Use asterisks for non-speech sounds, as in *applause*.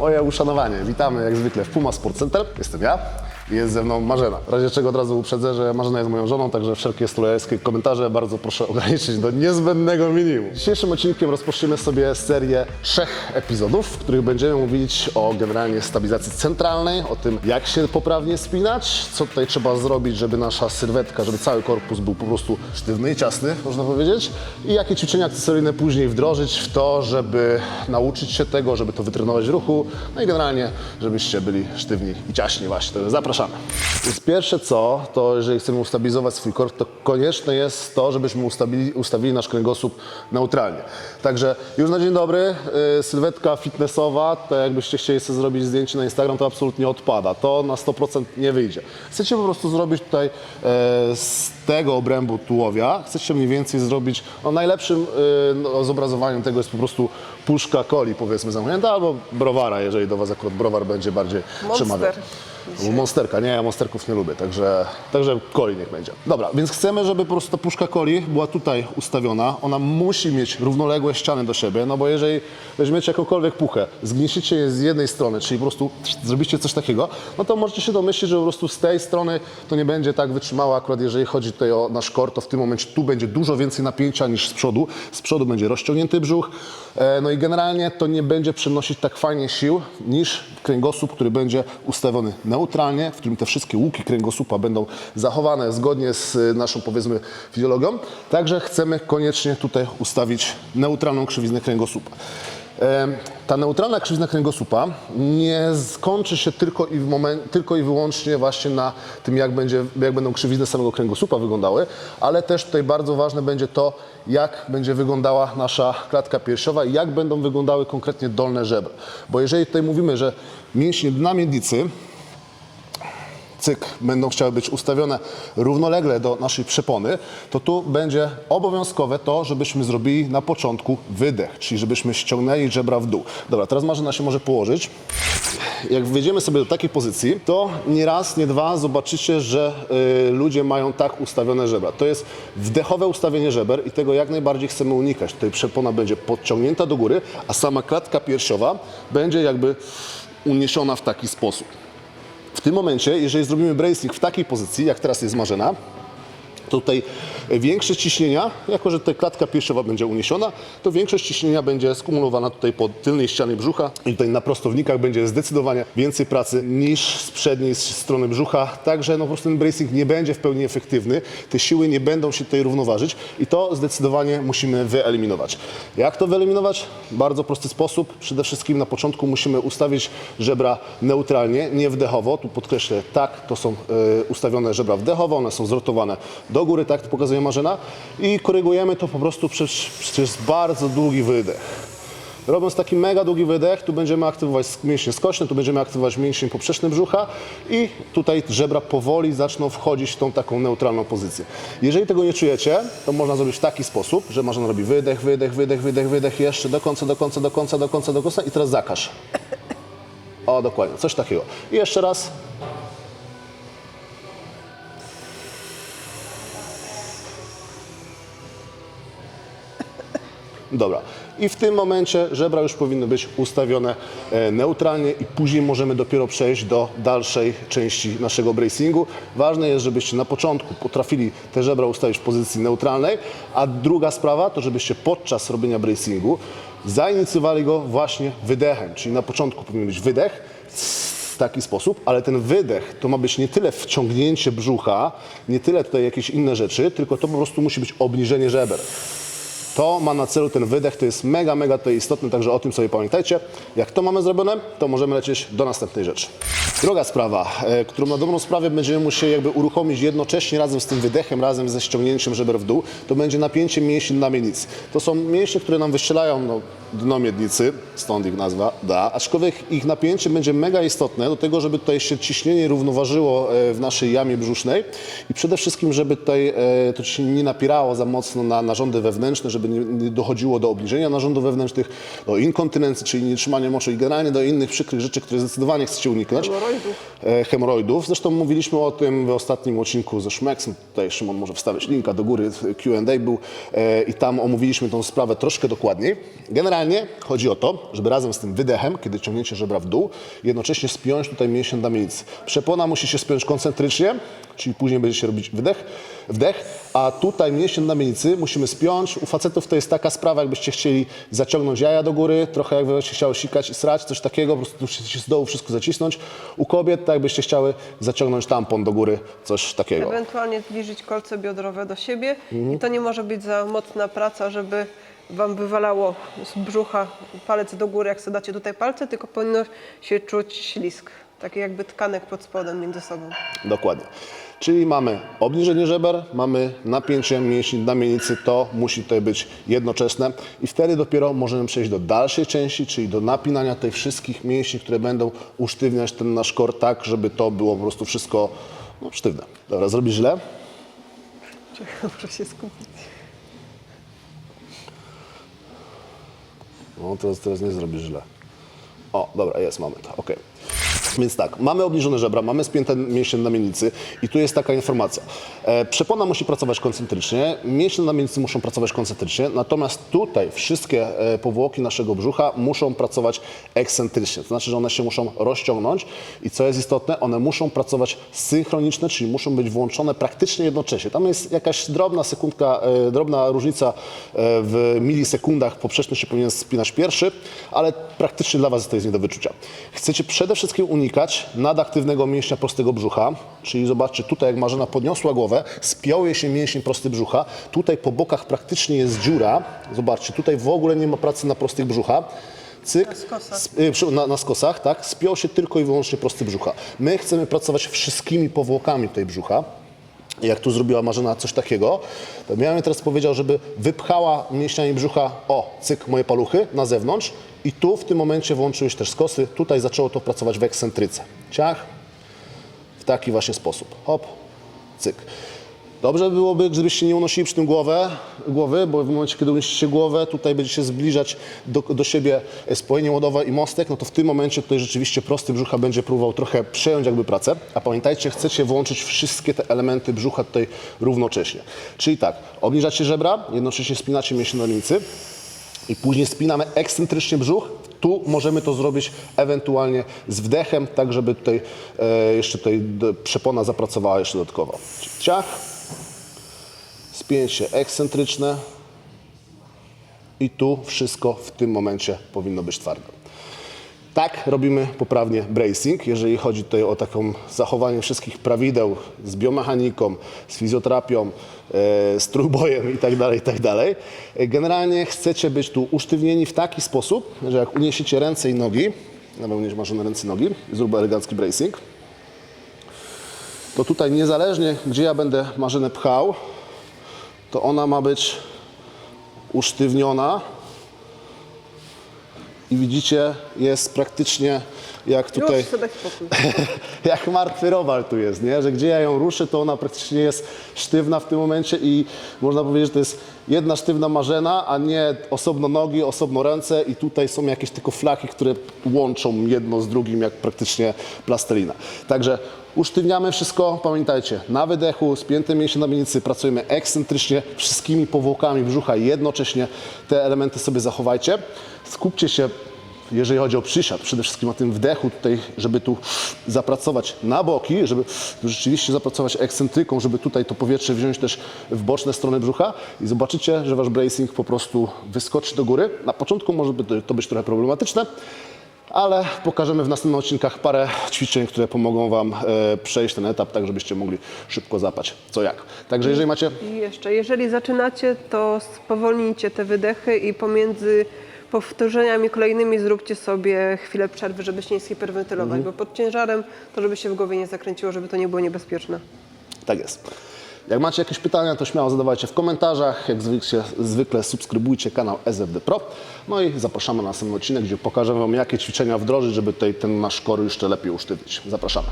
Moje uszanowanie. Witamy jak zwykle w Puma Sport Center. Jestem ja. Jest ze mną Marzena. W razie czego od razu uprzedzę, że Marzena jest moją żoną, także wszelkie stulejarskie komentarze bardzo proszę *laughs* ograniczyć do niezbędnego minimum. Dzisiejszym odcinkiem rozpoczniemy sobie serię trzech epizodów, w których będziemy mówić o generalnie stabilizacji centralnej, o tym jak się poprawnie spinać, co tutaj trzeba zrobić, żeby nasza sylwetka, żeby cały korpus był po prostu sztywny i ciasny, można powiedzieć, i jakie ćwiczenia akcesoryjne później wdrożyć w to, żeby nauczyć się tego, żeby to wytrenować w ruchu, no i generalnie, żebyście byli sztywni i ciaśni właśnie. Także zapraszamy. Więc pierwsze co, to jeżeli chcemy ustabilizować swój korp, to konieczne jest to, żebyśmy ustawili, ustawili nasz kręgosłup neutralnie. Także już na dzień dobry, y, sylwetka fitnessowa, to jakbyście chcieli sobie zrobić zdjęcie na Instagram, to absolutnie odpada. To na 100% nie wyjdzie. Chcecie po prostu zrobić tutaj e, z tego obrębu tułowia, chcecie mniej więcej zrobić, no najlepszym y, no, zobrazowaniem tego jest po prostu puszka coli, powiedzmy zamknięta, albo browara, jeżeli do Was akurat browar będzie bardziej Monster. przemawiał. Albo Monsterka, nie, ja monsterków nie lubię, także, także coli niech będzie. Dobra, więc chcemy, żeby po prostu ta puszka coli była tutaj ustawiona. Ona musi mieć równoległe ściany do siebie, no bo jeżeli weźmiecie jakąkolwiek puchę, zgniesiecie je z jednej strony, czyli po prostu zrobicie coś takiego, no to możecie się domyślić, że po prostu z tej strony to nie będzie tak wytrzymałe, akurat jeżeli chodzi tutaj o nasz kor, to w tym momencie tu będzie dużo więcej napięcia niż z przodu. Z przodu będzie rozciągnięty brzuch, e, no i generalnie to nie będzie przenosić tak fajnie sił niż kręgosłup, który będzie ustawiony neutralnie, w którym te wszystkie łuki kręgosłupa będą zachowane zgodnie z y, naszą powiedzmy fizjologią. Także chcemy koniecznie tutaj ustawić neutralną krzywiznę kręgosłupa. Ta neutralna krzywizna kręgosłupa nie skończy się tylko i, moment, tylko i wyłącznie właśnie na tym, jak, będzie, jak będą krzywizny samego kręgosłupa wyglądały, ale też tutaj bardzo ważne będzie to, jak będzie wyglądała nasza klatka piersiowa i jak będą wyglądały konkretnie dolne żebra. Bo jeżeli tutaj mówimy, że mięśnie dna miednicy cyk, będą chciały być ustawione równolegle do naszej przepony, to tu będzie obowiązkowe to, żebyśmy zrobili na początku wydech, czyli żebyśmy ściągnęli żebra w dół. Dobra, teraz Marzena się może położyć. Jak wejdziemy sobie do takiej pozycji, to nie raz, nie dwa zobaczycie, że y, ludzie mają tak ustawione żebra. To jest wdechowe ustawienie żeber i tego jak najbardziej chcemy unikać. Tutaj przepona będzie podciągnięta do góry, a sama klatka piersiowa będzie jakby uniesiona w taki sposób. W tym momencie, jeżeli zrobimy bracing w takiej pozycji, jak teraz jest Marzena, tutaj większe ciśnienia, jako że tutaj klatka piersiowa będzie uniesiona, to większość ciśnienia będzie skumulowana tutaj po tylnej ścianie brzucha i tutaj na prostownikach będzie zdecydowanie więcej pracy niż z przedniej strony brzucha, także no po prostu ten bracing nie będzie w pełni efektywny, te siły nie będą się tutaj równoważyć i to zdecydowanie musimy wyeliminować. Jak to wyeliminować? Bardzo prosty sposób. Przede wszystkim na początku musimy ustawić żebra neutralnie, nie wdechowo. Tu podkreślę, tak, to są e, ustawione żebra wdechowo, one są zrotowane do góry, tak pokazuje Marzena i korygujemy to po prostu przez, przez bardzo długi wydech. Robiąc taki mega długi wydech, tu będziemy aktywować mięśnie skośne, tu będziemy aktywować mięśnie poprzeczne brzucha i tutaj żebra powoli zaczną wchodzić w tą taką neutralną pozycję. Jeżeli tego nie czujecie, to można zrobić w taki sposób, że można robić wydech, wydech, wydech, wydech, wydech, jeszcze do końca, do końca, do końca, do końca, do końca i teraz zakaż. O, dokładnie, coś takiego. I jeszcze raz. Dobra. I w tym momencie żebra już powinny być ustawione e, neutralnie i później możemy dopiero przejść do dalszej części naszego bracingu. Ważne jest, żebyście na początku potrafili te żebra ustawić w pozycji neutralnej, a druga sprawa to, żebyście podczas robienia bracingu zainicjowali go właśnie wydechem, czyli na początku powinien być wydech, w taki sposób, ale ten wydech to ma być nie tyle wciągnięcie brzucha, nie tyle tutaj jakieś inne rzeczy, tylko to po prostu musi być obniżenie żeber. To ma na celu ten wydech, to jest mega, mega to istotne, także o tym sobie pamiętajcie. Jak to mamy zrobione, to możemy lecieć do następnej rzeczy. Druga sprawa, e, którą na dobrą sprawę będziemy musieli jakby uruchomić jednocześnie razem z tym wydechem, razem ze ściągnięciem żeber w dół, to będzie napięcie mięśni na miednicy. To są mięśnie, które nam wyścielają no, dno miednicy, stąd ich nazwa, da, aczkolwiek ich napięcie będzie mega istotne do tego, żeby tutaj się ciśnienie równoważyło e, w naszej jamie brzusznej i przede wszystkim, żeby tutaj e, to ciśnienie nie napierało za mocno na narządy wewnętrzne, żeby nie, dochodziło do obniżenia narządów wewnętrznych, do inkontynencji, czyli nietrzymania moczu i generalnie do innych przykrych rzeczy, które zdecydowanie chcecie uniknąć. Hemoroidów. e, hemoroidów. Zresztą mówiliśmy o tym w ostatnim odcinku ze Szmeksem. Tutaj Szymon może wstawić linka do góry, Q&A był e, i tam omówiliśmy tą sprawę troszkę dokładniej. Generalnie chodzi o to, żeby razem z tym wydechem, kiedy ciągniecie żebra w dół, jednocześnie spiąć tutaj mięsień damienicy. Przepona musi się spiąć koncentrycznie, czyli później będziecie robić wydech, wdech, a tutaj mięsień damienicy musimy spiąć. U facetów to jest taka sprawa, jakbyście chcieli zaciągnąć jaja do góry, trochę jakbyście chciały sikać i srać, coś takiego, po prostu musicie z dołu wszystko zacisnąć. U kobiet tak jakbyście chciały zaciągnąć tampon do góry, coś takiego. Ewentualnie zbliżyć kolce biodrowe do siebie Mhm. i to nie może być za mocna praca, żeby wam wywalało z brzucha palec do góry, jak sobie tutaj palce, tylko powinno się czuć ślisk. Taki jakby tkanek pod spodem między sobą. Dokładnie. Czyli mamy obniżenie żeber, mamy napięcie mięśni damienicy, to musi tutaj być jednoczesne i wtedy dopiero możemy przejść do dalszej części, czyli do napinania tych wszystkich mięśni, które będą usztywniać ten nasz kor tak, żeby to było po prostu wszystko no, sztywne. Dobra, zrobisz źle? Czekaj, *laughs* muszę się skupić. No teraz, teraz nie zrobisz źle. O, dobra, jest, mamy to, okej. Więc tak, mamy obniżone żebra, mamy spięte mięśnie na miednicy i tu jest taka informacja. E, przepona musi pracować koncentrycznie, mięśnie na miednicy muszą pracować koncentrycznie, natomiast tutaj wszystkie e, powłoki naszego brzucha muszą pracować ekscentrycznie, to znaczy, że one się muszą rozciągnąć i co jest istotne, one muszą pracować synchroniczne, czyli muszą być włączone praktycznie jednocześnie. Tam jest jakaś drobna sekundka, e, drobna różnica w milisekundach, poprzeczny się powinien spinać pierwszy, ale praktycznie dla Was to jest nie do wyczucia. Chcecie przede wszystkim unikać nadaktywnego mięśnia prostego brzucha, czyli zobaczcie, tutaj jak Marzena podniosła głowę, spiął jej się mięsień prosty brzucha, tutaj po bokach praktycznie jest dziura, zobaczcie, tutaj w ogóle nie ma pracy na prostych brzucha, cyk, Na skosach. y, na, na skosach, tak, spiął się tylko i wyłącznie prosty brzucha. My chcemy pracować wszystkimi powłokami tutaj brzucha, jak tu zrobiła Marzena coś takiego, to miałem jej teraz powiedział, żeby wypchała mięśniami brzucha, o, cyk, moje paluchy na zewnątrz i tu w tym momencie włączyłeś też skosy, tutaj zaczęło to pracować w ekscentryce. Ciach, w taki właśnie sposób. Hop, cyk. Dobrze byłoby, gdybyście nie unosili przy tym głowę, głowy, bo w momencie, kiedy unosicie głowę, tutaj będziecie zbliżać do, do siebie spojenie łodowe i mostek, no to w tym momencie tutaj rzeczywiście prosty brzucha będzie próbował trochę przejąć jakby pracę, a pamiętajcie, chcecie włączyć wszystkie te elementy brzucha tutaj równocześnie. Czyli tak, obniżacie żebra, jednocześnie spinacie mięśnie na i później spinamy ekscentrycznie brzuch. Tu możemy to zrobić ewentualnie z wdechem, tak żeby tutaj e, jeszcze tutaj przepona zapracowała jeszcze dodatkowo. Ciach, spięcie ekscentryczne i tu wszystko w tym momencie powinno być twarde. Tak robimy poprawnie bracing, jeżeli chodzi tutaj o taką zachowanie wszystkich prawideł z biomechaniką, z fizjoterapią, e, z trójbojem itd., itd. E, Generalnie chcecie być tu usztywnieni w taki sposób, że jak uniesiecie ręce i nogi, nawet unieś marzone ręce i nogi, zrób elegancki bracing, to tutaj niezależnie gdzie ja będę marzynę pchał, to ona ma być usztywniona i widzicie, jest praktycznie jak tutaj, *laughs* jak martwy rowal tu jest, nie? że gdzie ja ją ruszę, to ona praktycznie jest sztywna w tym momencie i można powiedzieć, że to jest jedna sztywna marzena, a nie osobno nogi, osobno ręce i tutaj są jakieś tylko flaki, które łączą jedno z drugim jak praktycznie plastelina. Także usztywniamy wszystko, pamiętajcie, na wydechu, spięte mięśnie na miednicy, pracujemy ekscentrycznie, wszystkimi powłokami brzucha jednocześnie te elementy sobie zachowajcie. Skupcie się jeżeli chodzi o przysiad, przede wszystkim o tym wdechu tutaj, żeby tu zapracować na boki, żeby rzeczywiście zapracować ekscentryką, żeby tutaj to powietrze wziąć też w boczne strony brzucha i zobaczycie, że wasz bracing po prostu wyskoczy do góry. Na początku może to być trochę problematyczne, ale pokażemy w następnych odcinkach parę ćwiczeń, które pomogą Wam e, przejść ten etap, tak żebyście mogli szybko zapać co jak. Także jeżeli macie I jeszcze, jeżeli zaczynacie, to spowolnijcie te wydechy i pomiędzy powtórzeniami kolejnymi zróbcie sobie chwilę przerwy, żeby się nie zhiperwentylować, Mhm. bo pod ciężarem to żeby się w głowie nie zakręciło, żeby to nie było niebezpieczne. Tak jest. Jak macie jakieś pytania, to śmiało zadawajcie w komentarzach. Jak zwykle, zwykle subskrybujcie kanał SFD Pro. No i zapraszamy na następny odcinek, gdzie pokażę Wam, jakie ćwiczenia wdrożyć, żeby tutaj ten nasz kor jeszcze lepiej usztywnić. Zapraszamy.